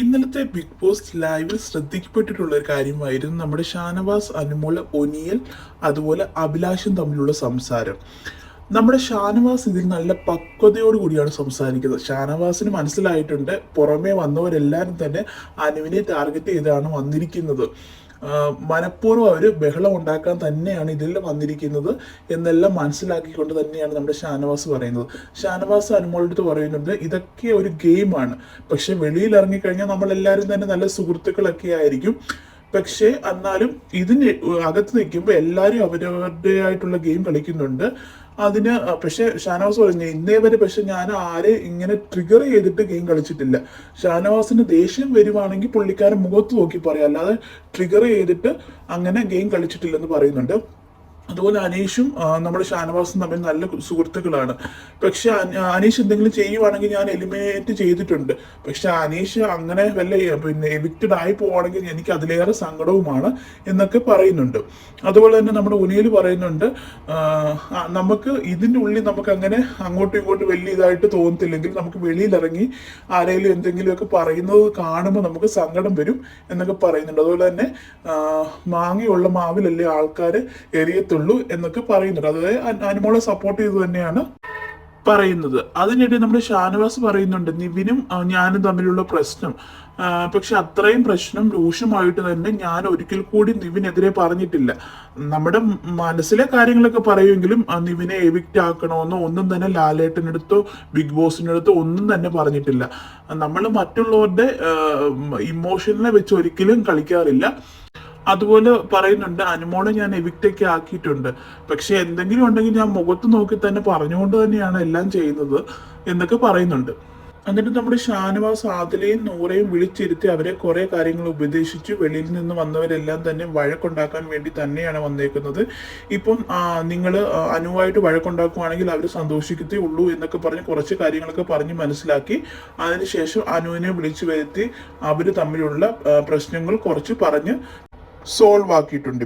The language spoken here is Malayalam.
ഇന്നലത്തെ ബിഗ് ബോസ് ലൈവിൽ ശ്രദ്ധിക്കപ്പെട്ടിട്ടുള്ള ഒരു കാര്യമായിരുന്നു നമ്മുടെ ഷാനവാസ് അനുമോൾ ഒനിയൽ അതുപോലെ അഭിലാഷും തമ്മിലുള്ള സംസാരം. നമ്മുടെ ഷാനവാസ് ഇതിൽ നല്ല പക്വതയോട് കൂടിയാണ് സംസാരിക്കുന്നത്. ഷാനവാസിന് മനസ്സിലായിട്ടുണ്ട് പുറമേ വന്നവരെല്ലാവരും തന്നെ അനുവിനെ ടാർഗറ്റ് ചെയ്താണ് വന്നിരിക്കുന്നത്. മനഃപൂർവം അവർ ബഹളം ഉണ്ടാക്കാൻ തന്നെയാണ് ഇതിൽ വന്നിരിക്കുന്നത് എന്നെല്ലാം മനസ്സിലാക്കിക്കൊണ്ട് തന്നെയാണ് നമ്മുടെ ഷാനവാസ് പറയുന്നത്. ഷാനവാസ് അനുമോളുടെ പറയുന്നുണ്ട് ഇതൊക്കെ ഒരു ഗെയിമാണ് പക്ഷെ വെളിയിൽ ഇറങ്ങിക്കഴിഞ്ഞാൽ നമ്മളെല്ലാവരും തന്നെ നല്ല സുഹൃത്തുക്കളൊക്കെ ആയിരിക്കും. പക്ഷേ എന്നാലും ഇതിന് അകത്ത് നിൽക്കുമ്പോൾ എല്ലാവരും അവരവരുടേതായിട്ടുള്ള ഗെയിം കളിക്കുന്നുണ്ട്. അതിന് പക്ഷെ ഷാനവാസ് പറഞ്ഞു ഇന്നേ വരെ പക്ഷെ ഞാൻ ആരെ ഇങ്ങനെ ട്രിഗർ ചെയ്തിട്ട് ഗെയിം കളിച്ചിട്ടില്ല. ഷാനവാസിന് ദേഷ്യം വരുവാണെങ്കിൽ പുള്ളിക്കാരൻ മുഖത്ത് നോക്കി പറയാം. അല്ലാതെ ട്രിഗർ ചെയ്തിട്ട് അങ്ങനെ ഗെയിം കളിച്ചിട്ടില്ലെന്ന് പറയുന്നുണ്ട്. അതുപോലെ അനീഷും നമ്മുടെ ഷാനവാസും തമ്മിൽ നല്ല സുഹൃത്തുക്കളാണ്. പക്ഷെ അനീഷ് എന്തെങ്കിലും ചെയ്യുവാണെങ്കിൽ ഞാൻ എലിമിനേറ്റ് ചെയ്തിട്ടുണ്ട്. പക്ഷെ അനീഷ് അങ്ങനെ വല്ല പിന്നെ എവിക്റ്റഡ് ആയി പോവാണെങ്കിൽ എനിക്ക് അതിലേറെ സങ്കടവുമാണ് എന്നൊക്കെ പറയുന്നുണ്ട്. അതുപോലെ തന്നെ നമ്മുടെ ഉനിയിൽ പറയുന്നുണ്ട് നമുക്ക് ഇതിന്റെ ഉള്ളിൽ നമുക്ക് അങ്ങനെ അങ്ങോട്ടും ഇങ്ങോട്ടും വലിയ ഇതായിട്ട് തോന്നത്തില്ലെങ്കിൽ നമുക്ക് വെളിയിലിറങ്ങി ആരെങ്കിലും എന്തെങ്കിലുമൊക്കെ പറയുന്നത് കാണുമ്പോൾ നമുക്ക് സങ്കടം വരും എന്നൊക്കെ പറയുന്നുണ്ട്. അതുപോലെ തന്നെ മാങ്ങയുള്ള മാവിലല്ലേ ആൾക്കാർ എറിയത്തുള്ളൂ എന്നൊക്കെ പറയുന്നുണ്ട്. അതായത് അനുമോളെ സപ്പോർട്ട് ചെയ്ത് തന്നെയാണ് പറയുന്നത്. അതിനിടെ നമ്മുടെ ഷാനവാസ് പറയുന്നുണ്ട് നിവിനും ഞാനും തമ്മിലുള്ള പ്രശ്നം പക്ഷെ അത്രയും പ്രശ്നം രൂക്ഷമായിട്ട് തന്നെ ഞാൻ ഒരിക്കൽ കൂടി നിവിനെതിരെ പറഞ്ഞിട്ടില്ല. നമ്മുടെ മനസ്സിലെ കാര്യങ്ങളൊക്കെ പറയുമെങ്കിലും നിവിനെ എവിക്റ്റ് ആക്കണമെന്നോ ഒന്നും തന്നെ ലാലേട്ടനടുത്തോ ബിഗ് ബോസിനടുത്തോ ഒന്നും തന്നെ പറഞ്ഞിട്ടില്ല. നമ്മൾ മറ്റുള്ളവരുടെ ഇമോഷനെ വെച്ച് ഒരിക്കലും കളിക്കാറില്ല. അതുപോലെ പറയുന്നുണ്ട് അനുമോളെ ഞാൻ എവിക്റ്റ് ഒക്കെ ആക്കിയിട്ടുണ്ട്. പക്ഷെ എന്തെങ്കിലും ഉണ്ടെങ്കിൽ ഞാൻ മുഖത്ത് നോക്കി തന്നെ പറഞ്ഞുകൊണ്ട് തന്നെയാണ് എല്ലാം ചെയ്യുന്നത് എന്നൊക്കെ പറയുന്നുണ്ട്. എന്നിട്ട് നമ്മുടെ ഷാനവാസ് ആദിലയും നൂറയും വിളിച്ചിരുത്തി അവരെ കുറെ കാര്യങ്ങൾ ഉപദേശിച്ചു. വെളിയിൽ നിന്ന് വന്നവരെല്ലാം തന്നെ വഴക്കുണ്ടാക്കാൻ വേണ്ടി തന്നെയാണ് വന്നേക്കുന്നത്. ഇപ്പം നിങ്ങൾ അനുവായിട്ട് വഴക്കുണ്ടാക്കുവാണെങ്കിൽ അവർ സന്തോഷിക്കത്തേ ഉള്ളൂ എന്നൊക്കെ പറഞ്ഞ് കുറച്ച് കാര്യങ്ങളൊക്കെ പറഞ്ഞ് മനസ്സിലാക്കി. അതിനുശേഷം അനുവിനെ വിളിച്ചു വരുത്തി അവർ തമ്മിലുള്ള പ്രശ്നങ്ങൾ കുറച്ച് പറഞ്ഞ് സോൾവ് ആക്കിയിട്ടുണ്ട്